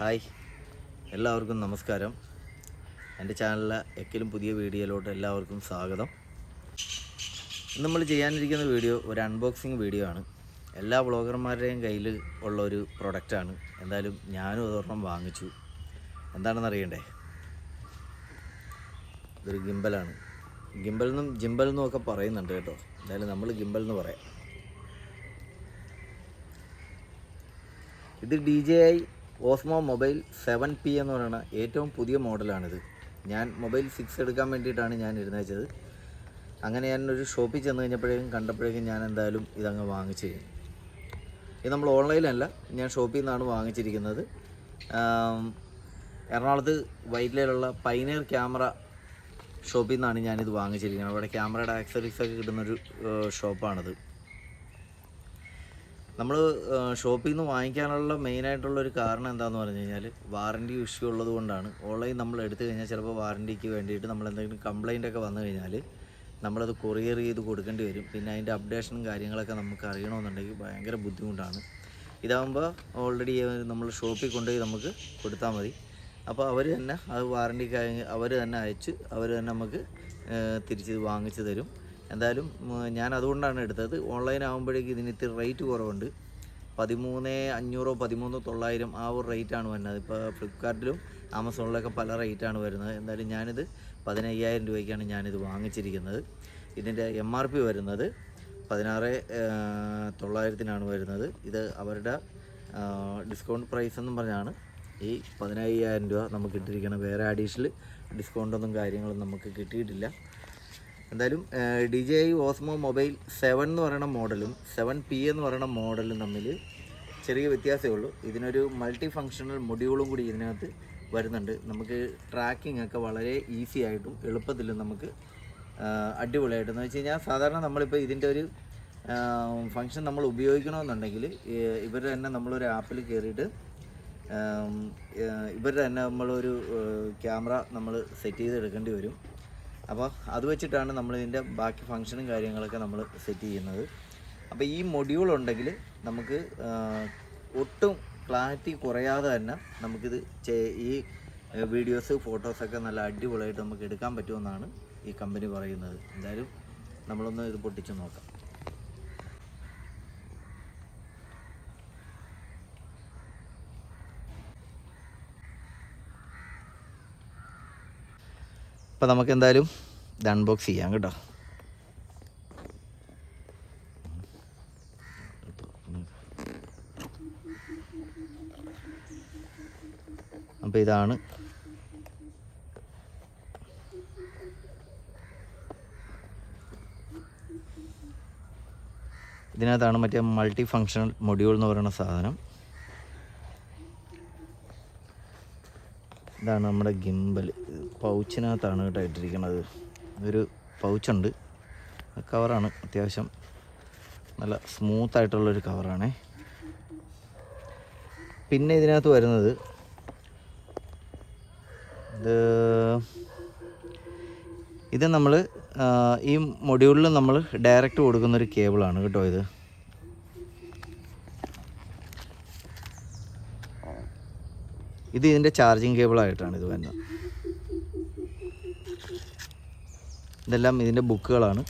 Hi. എല്ലാവർക്കും നമസ്കാരം. എന്റെ ചാനലിലെ എക്കിലും പുതിയ വീഡിയോയിലോട്ട് എല്ലാവർക്കും സ്വാഗതം. നമ്മൾ ചെയ്യാനിരിക്കുന്ന വീഡിയോ ഒരു അൺബോക്സിങ് വീഡിയോ ആണ്. എല്ലാ വ്ളോഗർമാരുടെയും കയ്യിൽ ഉള്ള ഒരു പ്രൊഡക്റ്റാണ് എന്തായാലും ഞാനും അതൊരെണ്ണം വാങ്ങിച്ചു. എന്താണെന്ന് അറിയണ്ടേ? ഇതൊരു ഗിംബലാണ് ഗിംബൽ എന്നും ജിംബൽ എന്നും ഒക്കെ പറയുന്നുണ്ട് കേട്ടോ. എന്തായാലും നമ്മൾ ഗിംബൽ എന്ന് പറയാം. ഇത് D J I Osmo mobile seven P എന്ന് പറയുന്ന ഏറ്റവും പുതിയ മോഡലാണിത്. ഞാൻ മൊബൈൽ സിക്സ് എടുക്കാൻ വേണ്ടിയിട്ടാണ് ഞാൻ ഇരുന്നേച്ചത് അങ്ങനെ ഞാൻ ഒരു ഷോപ്പിൽ ചെന്ന് കഴിഞ്ഞപ്പോഴേക്കും കണ്ടപ്പോഴേക്കും ഞാൻ എന്തായാലും ഇതങ്ങ് വാങ്ങിച്ചു കഴിഞ്ഞു. ഇത് നമ്മൾ ഓൺലൈനല്ല ഞാൻ ഷോപ്പിൽ നിന്നാണ് വാങ്ങിച്ചിരിക്കുന്നത്. എറണാകുളത്ത് വൈറ്റിലയിലുള്ള പൈനീർ ക്യാമറ ഷോപ്പിൽ നിന്നാണ് ഞാനിത് വാങ്ങിച്ചിരിക്കുന്നത്. അവിടെ ക്യാമറയുടെ ആക്സറീസ് ഒക്കെ കിട്ടുന്നൊരു ഷോപ്പാണിത്. നമ്മൾ ഷോപ്പിൽ നിന്ന് വാങ്ങിക്കാനുള്ള മെയിനായിട്ടുള്ള ഒരു കാരണം എന്താണെന്ന് പറഞ്ഞു കഴിഞ്ഞാൽ വാറന്റി ഇഷ്യൂ ഉള്ളത് കൊണ്ടാണ്. ഓൺലൈൻ നമ്മൾ എടുത്തു കഴിഞ്ഞാൽ ചിലപ്പോൾ വാറന്റിക്ക് വേണ്ടിയിട്ട് നമ്മൾ എന്തെങ്കിലും കംപ്ലൈന്റ് ഒക്കെ വന്നു കഴിഞ്ഞാൽ നമ്മളത് കൊറിയർ ചെയ്ത് കൊടുക്കേണ്ടി വരും. പിന്നെ അതിന്റെ അപ്ഡേഷനും കാര്യങ്ങളൊക്കെ നമുക്ക് അറിയണമെന്നുണ്ടെങ്കിൽ ഭയങ്കര ബുദ്ധിമുട്ടാണ്. ഇതാകുമ്പോൾ ഓൾറെഡി നമ്മൾ ഷോപ്പിൽ കൊണ്ടുപോയി നമുക്ക് കൊടുത്താൽ മതി. അപ്പോൾ അവർ തന്നെ അത് കഴിഞ്ഞ് അവർ തന്നെ അയച്ച് അവർ തന്നെ നമുക്ക് തിരിച്ച് വാങ്ങിച്ച് തരും. എന്തായാലും ഞാൻ അതുകൊണ്ടാണ് എടുത്തത്. ഓൺലൈൻ ആകുമ്പോഴേക്കും ഇതിന് ഇത്തിരി റേറ്റ് കുറവുണ്ട്. പതിമൂന്ന് അഞ്ഞൂറോ പതിമൂന്ന് തൊള്ളായിരം ആ ഒരു റേറ്റാണ് വരുന്നത്. ഇപ്പോൾ ഫ്ലിപ്കാർട്ടിലും ആമസോണിലൊക്കെ പല റേറ്റാണ് വരുന്നത്. എന്തായാലും ഞാനിത് പതിനയ്യായിരം രൂപയ്ക്കാണ് ഞാനിത് വാങ്ങിച്ചിരിക്കുന്നത്. ഇതിന്റെ എം ആർ പി വരുന്നത് പതിനാറ് തൊള്ളായിരത്തിനാണ് വരുന്നത്. ഇത് അവരുടെ ഡിസ്കൗണ്ട് പ്രൈസ് എന്നും പറഞ്ഞാണ്. ഈ പതിനയ്യായിരം രൂപ നമുക്ക് ഇട്ടിരിക്കുന്നത് വേറെ അഡീഷണൽ ഡിസ്കൗണ്ടൊന്നും കാര്യങ്ങളും നമുക്ക് കിട്ടിയിട്ടില്ല. എന്തായാലും D J I Osmo mobile seven എന്ന് പറയുന്ന മോഡലും സെവൻ പി എന്ന് പറയുന്ന മോഡലും തമ്മിൽ ചെറിയ വ്യത്യാസമേ ഉള്ളൂ. ഇതിനൊരു മൾട്ടി ഫങ്ഷണൽ മൊഡ്യൂളും കൂടി ഇതിനകത്ത് വരുന്നുണ്ട്. നമുക്ക് ട്രാക്കിംഗ് ഒക്കെ വളരെ ഈസി ആയിട്ടും എളുപ്പത്തിലും നമുക്ക് അടിപൊളിയായിട്ടും. എന്ന് വെച്ച് കഴിഞ്ഞാൽ സാധാരണ നമ്മളിപ്പോൾ ഇതിന്റെ ഒരു ഫങ്ഷൻ നമ്മൾ ഉപയോഗിക്കണമെന്നുണ്ടെങ്കിൽ ഇവർ തന്നെ നമ്മളൊരു ആപ്പിൽ കയറിയിട്ട് ഇവർ തന്നെ നമ്മളൊരു ക്യാമറ നമ്മൾ സെറ്റ് ചെയ്ത് എടുക്കേണ്ടി വരും. അപ്പോൾ അത് വെച്ചിട്ടാണ് നമ്മൾ ഇതിന്റെ ബാക്കി ഫങ്ഷനും കാര്യങ്ങളൊക്കെ നമ്മൾ സെറ്റ് ചെയ്യുന്നത്. അപ്പോൾ ഈ മൊഡ്യൂൾ ഉണ്ടെങ്കിൽ നമുക്ക് ഒട്ടും ക്ലാരിറ്റി കുറയാതെ തന്നെ നമുക്കിത് ഈ വീഡിയോസ് ഫോട്ടോസൊക്കെ നല്ല അടിപൊളിയായിട്ട് നമുക്ക് എടുക്കാൻ പറ്റുമെന്നാണ് ഈ കമ്പനി പറയുന്നത്. എന്തായാലും നമ്മളൊന്ന് ഇത് പൊട്ടിച്ച് നോക്കാം. അപ്പോൾ നമുക്ക് എന്തായാലും ഇത് അൺബോക്സ് ചെയ്യാം കേട്ടോ. അപ്പോൾ ഇതാണ്. ഇതിനകത്താണ് മറ്റേ മൾട്ടി ഫങ്ഷണൽ മൊഡ്യൂൾ എന്ന് പറയുന്ന സാധനം. ഇതാണ് നമ്മുടെ ഗിംബൽ പൗച്ചിനകത്താണ് കേട്ടോ ഇട്ടിരിക്കുന്നത്. ഒരു പൗച്ചുണ്ട്. കവറാണ്. അത്യാവശ്യം നല്ല സ്മൂത്ത് ആയിട്ടുള്ളൊരു കവറാണേ. പിന്നെ ഇതിനകത്ത് വരുന്നത് ഇത് ഇത് നമ്മൾ ഈ മൊഡ്യൂളിൽ നമ്മൾ ഡയറക്റ്റ് കൊടുക്കുന്നൊരു കേബിളാണ് കേട്ടോ ഇത്. ഇത് ഇതിന്റെ ചാർജിങ് കേബിളായിട്ടാണ് ഇത് വരുന്നത്. ഇതെല്ലാം ഇതിന്റെ ബുക്കുകളാണ്.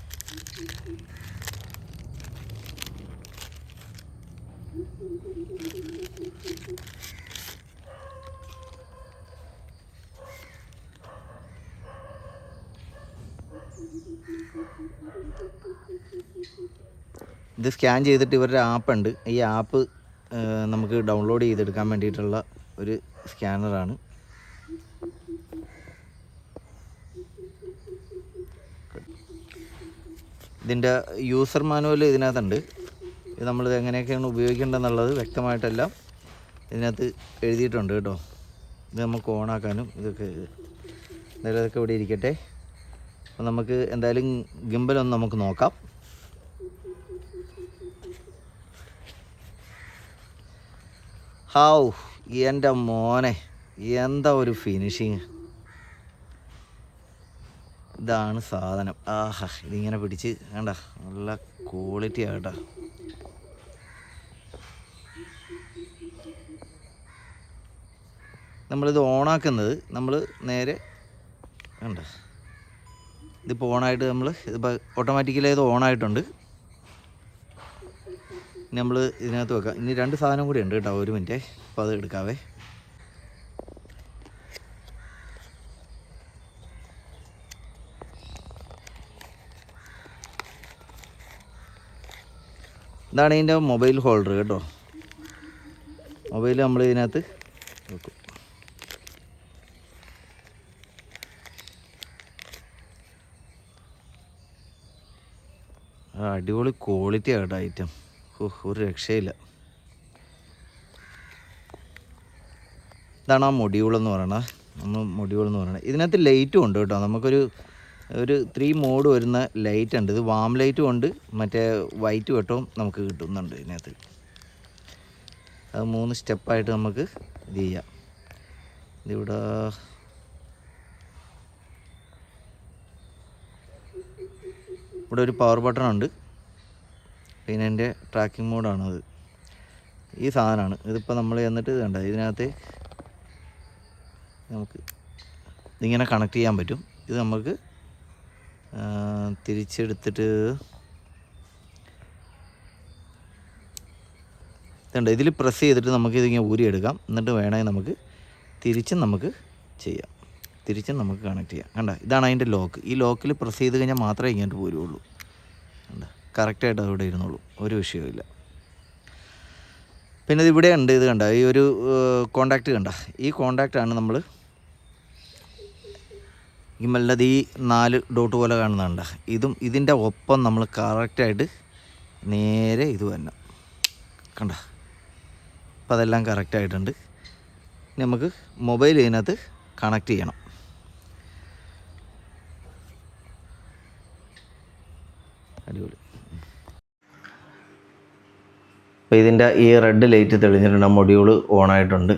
ഇത് സ്കാൻ ചെയ്തിട്ട് ഇവരുടെ ആപ്പ് ഉണ്ട് ഈ ആപ്പ് നമുക്ക് ഡൗൺലോഡ് ചെയ്തെടുക്കാൻ വേണ്ടിയിട്ടുള്ള ഒരു സ്കാനറാണ്. ഇതിന്റെ യൂസർ മാനുവൽ ഇതിനകത്തുണ്ട്. ഇത് നമ്മൾ എങ്ങനെയൊക്കെയാണ് ഉപയോഗിക്കേണ്ടതെന്നുള്ളത് വ്യക്തമായിട്ടെല്ലാം ഇതിനകത്ത് എഴുതിയിട്ടുണ്ട് കേട്ടോ. ഇത് നമുക്ക് ഓണാക്കാനും ഇതൊക്കെ എന്തായാലും അതൊക്കെ ഇവിടെ ഇരിക്കട്ടെ. അപ്പോൾ നമുക്ക് എന്തായാലും ഗിംബലൊന്ന് നമുക്ക് നോക്കാം. ഹൗ എന്റെ മോനെ എന്താ ഒരു ഫിനിഷിങ് ഇതാണ് സാധനം. ആഹാ ഇതിങ്ങനെ പിടിച്ച് വേണ്ട നല്ല ക്വാളിറ്റി ആട്ടാ. നമ്മളിത് ഓണാക്കുന്നത് നമ്മൾ നേരെ വേണ്ട ഇതിപ്പോൾ ഓണായിട്ട് നമ്മൾ ഇതിപ്പോൾ ഓട്ടോമാറ്റിക്കലി ഇത് ഓണായിട്ടുണ്ട്. നമ്മൾ ഇതിനകത്ത് വെക്കാം. ഇനി രണ്ട് സാധനം കൂടി ഉണ്ട് കേട്ടോ ഒരു മിനിറ്റേ. അപ്പോൾ അത് എടുക്കാവേ. ഇതാണ് ഇതിന്റെ മൊബൈൽ ഹോൾഡർ കേട്ടോ. മൊബൈൽ നമ്മൾ ഇതിനകത്ത് വെക്കും. അടിപൊളി ക്വാളിറ്റി ആട്ടോ ഐറ്റം ഒരു രക്ഷയില്ല. ഇതാണ് ആ മൊഡ്യൂൾ എന്ന് പറയണത്. നമ്മൾ മൊഡ്യൂൾ എന്ന് പറയണത്. ഇതിനകത്ത് ലൈറ്റും ഉണ്ട് കേട്ടോ. നമുക്കൊരു ഒരു ത്രീ മോഡ് വരുന്ന ലൈറ്റ് ഉണ്ട്. ഇത് വാം ലൈറ്റും ഉണ്ട്. മറ്റേ വൈറ്റ് വെട്ടവും നമുക്ക് കിട്ടുന്നുണ്ട് ഇതിനകത്ത്. അത് മൂന്ന് സ്റ്റെപ്പായിട്ട് നമുക്ക് ഇത് ചെയ്യാം. ഇതിവിടെ ഇവിടെ ഒരു പവർ ബട്ടൺ ഉണ്ട്. പിന്നെ എന്റെ ട്രാക്കിംഗ് മോഡാണത് ഈ സാധനമാണ്. ഇതിപ്പോൾ നമ്മൾ എന്നിട്ട് കണ്ട? ഇതിനകത്ത് നമുക്ക് ഇതിങ്ങനെ കണക്ട് ചെയ്യാൻ പറ്റും. ഇത് നമുക്ക് തിരിച്ചെടുത്തിട്ട് ഇതുണ്ട്. ഇതിൽ പ്രസ് ചെയ്തിട്ട് നമുക്ക് ഇതിങ്ങനെ ഊരിയെടുക്കാം എന്നിട്ട് വേണമെങ്കിൽ നമുക്ക് തിരിച്ചും നമുക്ക് ചെയ്യാം. തിരിച്ചും നമുക്ക് കണക്ട് ചെയ്യാം. കണ്ട? ഇതാണ് അതിന്റെ ലോക്ക് ഈ ലോക്കിൽ പ്രസ് ചെയ്ത് കഴിഞ്ഞാൽ മാത്രമേ ഇങ്ങോട്ട് പോരുള്ളൂ. കണ്ട? കറക്റ്റായിട്ട് അവിടെ ഇരുന്നുള്ളൂ. ഒരു വിഷയവുമില്ല പിന്നെ ഇത് ഇവിടെ ഉണ്ട് ഇത് കണ്ട? ഈ ഒരു കോണ്ടാക്റ്റ് കണ്ട? ഈ കോണ്ടാക്റ്റാണ് നമ്മൾ ഇമ്മലിന്റെ ഈ നാല് ഡോട്ട് പോലെ കാണുന്നുണ്ട്. ഇതും ഇതിന്റെ ഒപ്പം നമ്മൾ കറക്റ്റായിട്ട് നേരെ ഇത് തന്നെ കണ്ട? അപ്പം അതെല്ലാം കറക്റ്റായിട്ടുണ്ട് നമുക്ക് മൊബൈൽ ഇതിനകത്ത് കണക്ട് ചെയ്യണം. അടിപൊളി. അപ്പോൾ ഇതിന്റെ ഈ റെഡ് ലൈറ്റ് തെളിഞ്ഞിട്ടുണ്ട് മൊഡ്യൂൾ ഓണായിട്ടുണ്ട്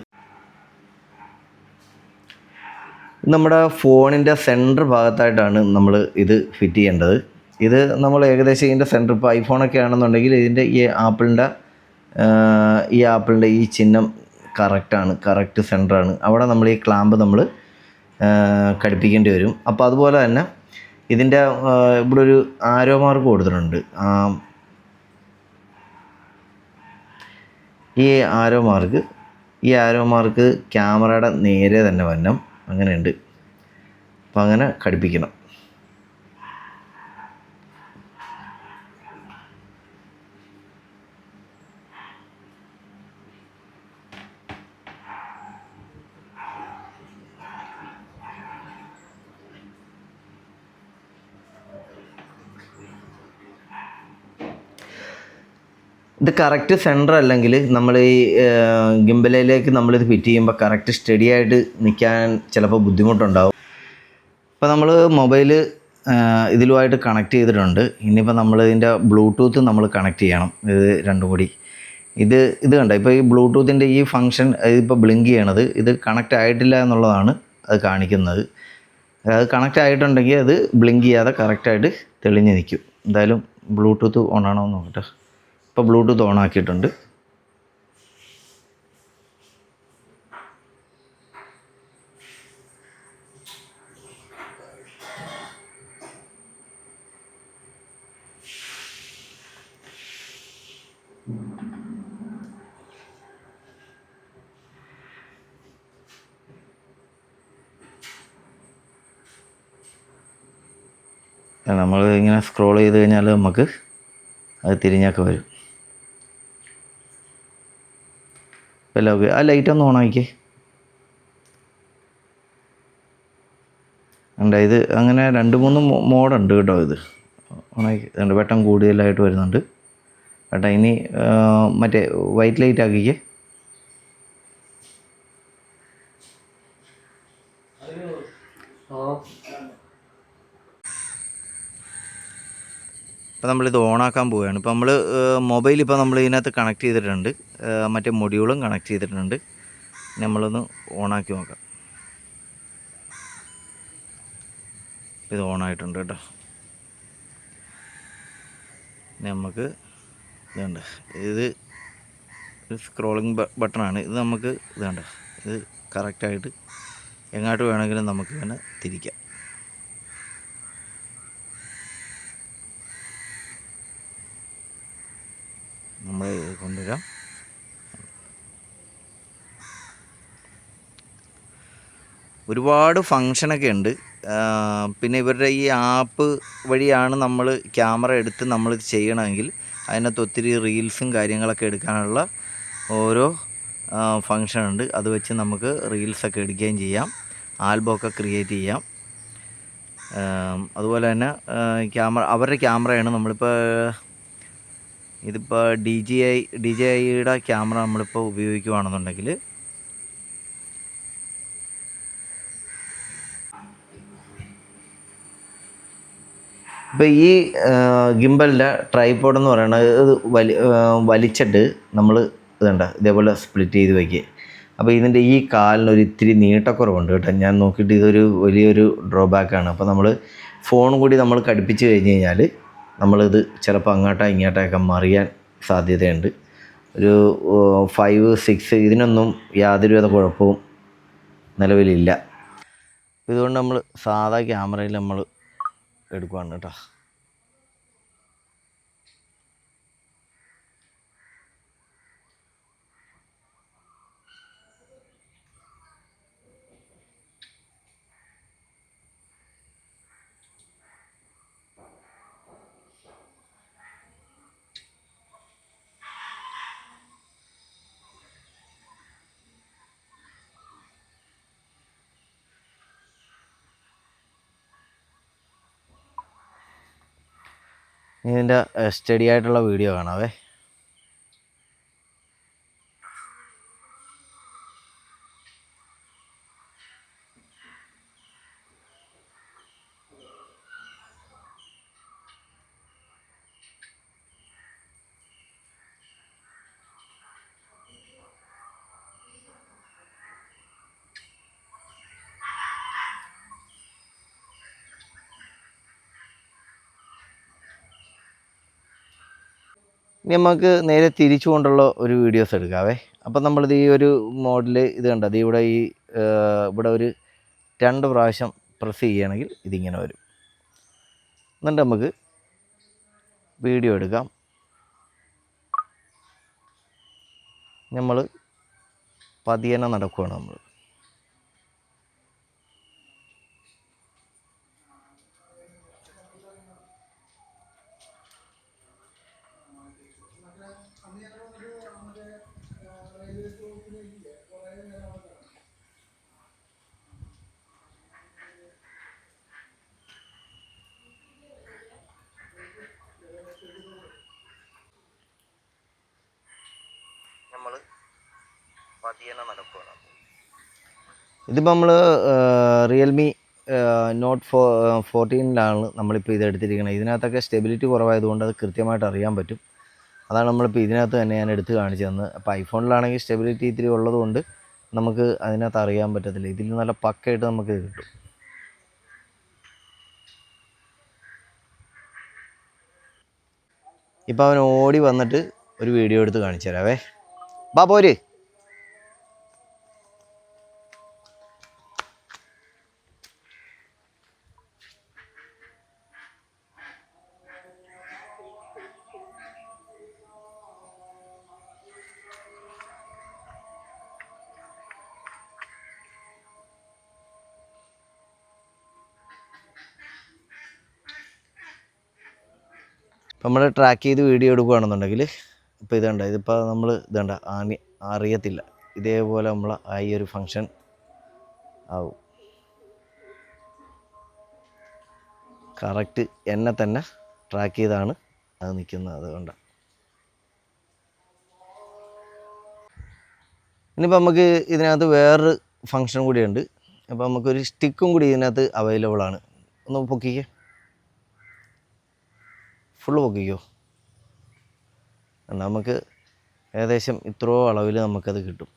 നമ്മുടെ ഫോണിന്റെ സെന്റർ ഭാഗത്തായിട്ടാണ് നമ്മൾ ഇത് ഫിറ്റ് ചെയ്യേണ്ടത്. ഇത് നമ്മൾ ഏകദേശം ഇതിന്റെ സെന്റർ ഇപ്പോൾ ഐഫോണൊക്കെ ആണെന്നുണ്ടെങ്കിൽ ഇതിന്റെ ഈ ആപ്പിളിന്റെ ഈ ആപ്പിളിന്റെ ഈ ചിഹ്നം കറക്റ്റാണ് കറക്റ്റ് സെന്ററാണ്. അവിടെ നമ്മൾ ഈ ക്ലാമ്പ് നമ്മൾ ഘടിപ്പിക്കേണ്ടി വരും. അപ്പോൾ അതുപോലെ തന്നെ ഇതിന്റെ ഇവിടെ ഒരു ആരോ മാർക്ക് കൊടുത്തിട്ടുണ്ട്. ഈ ആരോ മാർക്ക് ഈ ആരോ മാർക്ക് ക്യാമറയുടെ നേരെ തന്നെ വരണം. അങ്ങനെയുണ്ട്. അപ്പം അങ്ങനെ ഘടിപ്പിക്കണം. ഇത് കറക്റ്റ് സെന്റർ അല്ലെങ്കിൽ നമ്മൾ ഈ ഗിംബലയിലേക്ക് നമ്മളിത് ഫിറ്റ് ചെയ്യുമ്പോൾ കറക്റ്റ് സ്റ്റഡി ആയിട്ട് നിൽക്കാൻ ചിലപ്പോൾ ബുദ്ധിമുട്ടുണ്ടാവും. ഇപ്പോൾ നമ്മൾ മൊബൈൽ ഇതിലുമായിട്ട് കണക്ട് ചെയ്തിട്ടുണ്ട്. ഇനിയിപ്പോൾ നമ്മൾ ഇതിന്റെ ബ്ലൂടൂത്ത് നമ്മൾ കണക്ട് ചെയ്യണം. ഇത് രണ്ടും കൂടി. ഇത് ഇത് കണ്ട? ഇപ്പോൾ ഈ ബ്ലൂടൂത്തിന്റെ ഈ ഫങ്ഷൻ ഇതിപ്പോൾ ബ്ലിങ്ക് ചെയ്യണത് ഇത് കണക്റ്റ് ആയിട്ടില്ല എന്നുള്ളതാണ് അത് കാണിക്കുന്നത്. അത് കണക്റ്റ് ആയിട്ടുണ്ടെങ്കിൽ അത് ബ്ലിങ്ക് ചെയ്യാതെ കറക്റ്റായിട്ട് തെളിഞ്ഞ് നിൽക്കും. എന്തായാലും ബ്ലൂടൂത്ത് ഓൺ ആണോ എന്ന് നോക്കട്ടെ. ഇപ്പോൾ ബ്ലൂടൂത്ത് ഓൺ ആക്കിയിട്ടുണ്ട്. നമ്മൾ ഇങ്ങനെ സ്ക്രോൾ ചെയ്ത് കഴിഞ്ഞാൽ നമുക്ക് അത് തിരിഞ്ഞൊക്കെ വരും. ഓക്കെ ആ ലൈറ്റ് ഒന്ന് ഓൺ ആക്കിക്കേ. ഉണ്ട് ഇത് അങ്ങനെ രണ്ട് മൂന്ന് മോഡുണ്ട് കേട്ടോ ഇത്. ഓണാക്കി ഉണ്ട് വെട്ടം കൂടുതലായിട്ട് വരുന്നുണ്ട്. കേട്ടോ ഇനി മറ്റേ വൈറ്റ് ലൈറ്റ് ആക്കിക്കേ. ഇപ്പോൾ നമ്മളിത് ഓണാക്കാൻ പോവുകയാണ്. ഇപ്പോൾ നമ്മൾ മൊബൈൽ ഇപ്പോൾ നമ്മൾ ഇതിനകത്ത് കണക്ട് ചെയ്തിട്ടുണ്ട്. മറ്റേ മൊഡ്യൂളും കണക്ട് ചെയ്തിട്ടുണ്ട്. നമ്മളൊന്ന് ഓണാക്കി നോക്കാം. ഇത് ഓണായിട്ടുണ്ട് കേട്ടോ. നമുക്ക് ഇതുണ്ട്. ഇത് സ്ക്രോളിങ് ബട്ടണാണ് ഇത് നമുക്ക് ഇതുണ്ട്. ഇത് കറക്റ്റായിട്ട് എങ്ങോട്ട് വേണമെങ്കിലും നമുക്ക് ഇങ്ങനെ തിരിക്കാം. നമ്മൾ കൊണ്ടുവരാം. ഒരുപാട് ഫങ്ഷനൊക്കെ ഉണ്ട്. പിന്നെ ഇവരുടെ ഈ ആപ്പ് വഴിയാണ് നമ്മൾ ക്യാമറ എടുത്ത് നമ്മൾ ചെയ്യണമെങ്കിൽ അതിനകത്ത് ഒത്തിരി റീൽസും കാര്യങ്ങളൊക്കെ എടുക്കാനുള്ള ഓരോ ഫങ്ഷൻ ഉണ്ട് അത് വെച്ച് നമുക്ക് റീൽസൊക്കെ എടുക്കുകയും ചെയ്യാം. ആൽബമൊക്കെ ക്രിയേറ്റ് ചെയ്യാം. അതുപോലെ തന്നെ ക്യാമറ അവരുടെ ക്യാമറയാണ് നമ്മളിപ്പോൾ ഇതിപ്പോൾ D G I D J ഐയുടെ ക്യാമറ നമ്മളിപ്പോൾ ഉപയോഗിക്കുകയാണെന്നുണ്ടെങ്കിൽ ഇപ്പോൾ ഈ ഗിംബലിന്റെ ട്രൈപോഡ് എന്ന് പറയുന്നത് ഇത് വലി വലിച്ചിട്ട് നമ്മൾ ഇതുണ്ട ഇതേപോലെ സ്പ്ലിറ്റ് ചെയ്ത് വയ്ക്കുക അപ്പോൾ ഇതിന്റെ ഈ കാലിനൊരു ഇത്തിരി നീട്ടക്കുറവുണ്ട് കേട്ടോ. ഞാൻ നോക്കിയിട്ട് ഇതൊരു വലിയൊരു ഡ്രോബാക്കാണ് അപ്പോൾ നമ്മൾ ഫോൺ കൂടി നമ്മൾ കടുപ്പിച്ച് കഴിഞ്ഞ് കഴിഞ്ഞാൽ നമ്മളിത് ചിലപ്പോൾ അങ്ങോട്ടോ ഇങ്ങോട്ടൊക്കെ മറിയാൻ സാധ്യതയുണ്ട്. ഒരു ഫൈവ് സിക്സ് ഇതിനൊന്നും യാതൊരുവിധ കുഴപ്പവും നിലവിലില്ല. ഇതുകൊണ്ട് നമ്മൾ സാധാ ക്യാമറയിൽ നമ്മൾ എടുക്കുവാണ് കേട്ടോ. ഇതിന്റെ സ്റ്റഡി ആയിട്ടുള്ള വീഡിയോ കാണാവേ. ഇനി നമുക്ക് നേരെ തിരിച്ചു കൊണ്ടുള്ള ഒരു വീഡിയോസ് എടുക്കാവേ. അപ്പം നമ്മളിത് ഈ ഒരു മോഡൽ ഇത് കണ്ടത് ഇവിടെ ഈ ഇവിടെ ഒരു രണ്ട് പ്രാവശ്യം പ്രസ് ചെയ്യുകയാണെങ്കിൽ ഇതിങ്ങനെ വരും. എന്നിട്ട് നമുക്ക് വീഡിയോ എടുക്കാം. നമ്മൾ പതിയനെ നടക്കുകയാണ് നമ്മൾ പതിയനെ നടക്കുകയാണ് ഇതിപ്പോൾ നമ്മൾ റിയൽമി നോട്ട് ഫോ ഫോർട്ടീനിലാണ് നമ്മളിപ്പോൾ ഇത് എടുത്തിരിക്കുന്നത് ഇതിനകത്തൊക്കെ സ്റ്റെബിലിറ്റി കുറവായതുകൊണ്ട് അത് കൃത്യമായിട്ട് അറിയാൻ പറ്റും. അതാണ് നമ്മളിപ്പോൾ ഇതിനകത്ത് തന്നെ ഞാൻ എടുത്ത് കാണിച്ചു തന്നത്. അപ്പോൾ ഐഫോണിലാണെങ്കിൽ സ്റ്റെബിലിറ്റി ഇത്തിരി ഉള്ളതുകൊണ്ട് നമുക്ക് അതിനകത്ത് അറിയാൻ പറ്റത്തില്ല. ഇതിൽ നല്ല പക്കയായിട്ട് നമുക്ക് കിട്ടും. ഇപ്പോൾ അവൻ ഓടി വന്നിട്ട് ഒരു വീഡിയോ എടുത്ത് കാണിച്ചു തരാവേ. ബാ പോര്. നമ്മൾ ട്രാക്ക് ചെയ്ത് വീഡിയോ എടുക്കുകയാണെന്നുണ്ടെങ്കിൽ ഇപ്പോൾ ഇത് കണ്ട ഇതിപ്പോൾ നമ്മൾ ഇത് ആനി അറിയത്തില്ല. ഇതേപോലെ നമ്മൾ ആ ഈ ഒരു ഫങ്ഷൻ ആവും. കറക്റ്റ് എന്നെ തന്നെ ട്രാക്ക് ചെയ്താണ് അത് നിൽക്കുന്നത് അതുകൊണ്ട് ഇനിയിപ്പോൾ നമുക്ക് ഇതിനകത്ത് വേറൊരു ഫങ്ഷൻ കൂടിയുണ്ട്. അപ്പോൾ നമുക്കൊരു സ്റ്റിക്കും കൂടി ഇതിനകത്ത് അവൈലബിൾ ആണ്. ഒന്ന് പൊക്കിക്കേ. ഫുള്ള് പൊക്കിക്കോ. നമുക്ക് ഏകദേശം ഇത്രയോ അളവിൽ നമുക്കത് കിട്ടും.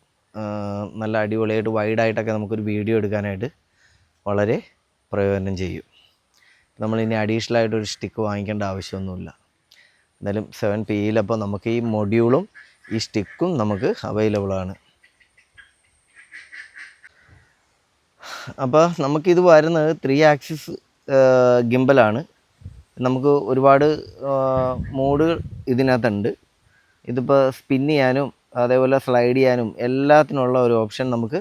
നല്ല അടിപൊളിയായിട്ട് വൈഡായിട്ടൊക്കെ നമുക്കൊരു വീഡിയോ എടുക്കാനായിട്ട് വളരെ പ്രയോജനം ചെയ്യും. നമ്മളിനി അഡീഷണൽ ആയിട്ട് ഒരു സ്റ്റിക്ക് വാങ്ങിക്കേണ്ട ആവശ്യമൊന്നുമില്ല. എന്തായാലും സെവൻ പി യിലപ്പോൾ നമുക്ക് ഈ മൊഡ്യൂളും ഈ സ്റ്റിക്കും നമുക്ക് അവൈലബിളാണ് അപ്പോൾ നമുക്കിത് വരുന്നത് ത്രീ ആക്സിസ് ഗിംബലാണ് നമുക്ക് ഒരുപാട് മൂഡ് ഇതിനകത്തുണ്ട്. ഇതിപ്പോൾ സ്പിൻ ചെയ്യാനും അതേപോലെ സ്ലൈഡ് ചെയ്യാനും എല്ലാത്തിനുള്ള ഒരു ഓപ്ഷൻ നമുക്ക്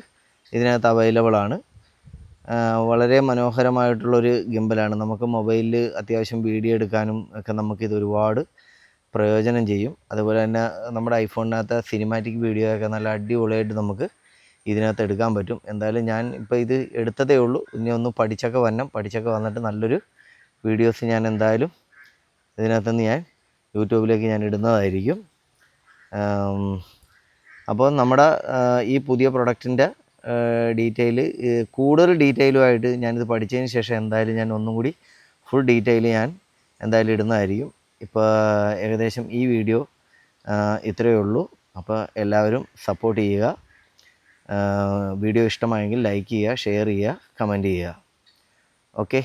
ഇതിനകത്ത് അവൈലബിൾ ആണ്. വളരെ മനോഹരമായിട്ടുള്ളൊരു ഗിംബലാണ് നമുക്ക് മൊബൈലിൽ അത്യാവശ്യം വീഡിയോ എടുക്കാനും ഒക്കെ നമുക്കിത് ഒരുപാട് പ്രയോജനം ചെയ്യും. അതുപോലെ തന്നെ നമ്മുടെ ഐഫോണിനകത്ത് സിനിമാറ്റിക് വീഡിയോ ഒക്കെ നല്ല അടിപൊളിയായിട്ട് നമുക്ക് ഇതിനകത്ത് എടുക്കാൻ പറ്റും. എന്തായാലും ഞാൻ ഇപ്പോൾ ഇത് എടുത്തതേ ഉള്ളൂ. ഇനി ഒന്ന് പഠിച്ചൊക്കെ വരണം. പഠിച്ചൊക്കെ വന്നിട്ട് നല്ലൊരു വീഡിയോസ് ഞാൻ എന്തായാലും ഇതിനകത്തുനിന്ന് ഞാൻ യൂട്യൂബിലേക്ക് ഞാൻ ഇടുന്നതായിരിക്കും. അപ്പോൾ നമ്മുടെ ഈ പുതിയ പ്രൊഡക്റ്റിന്റെ ഡീറ്റെയിൽ കൂടുതൽ ഡീറ്റെയിലുമായിട്ട് ഞാനിത് പഠിച്ചതിന് ശേഷം എന്തായാലും ഞാൻ ഒന്നും കൂടി ഫുൾ ഡീറ്റെയിൽ ഞാൻ എന്തായാലും ഇടുന്നതായിരിക്കും. ഇപ്പോൾ ഏകദേശം ഈ വീഡിയോ ഇത്രയേ ഉള്ളൂ. അപ്പോൾ എല്ലാവരും സപ്പോർട്ട് ചെയ്യുക. വീഡിയോ ഇഷ്ടമായെങ്കിൽ ലൈക്ക് ചെയ്യുക ഷെയർ ചെയ്യുക കമന്റ് ചെയ്യുക. ഓക്കെ.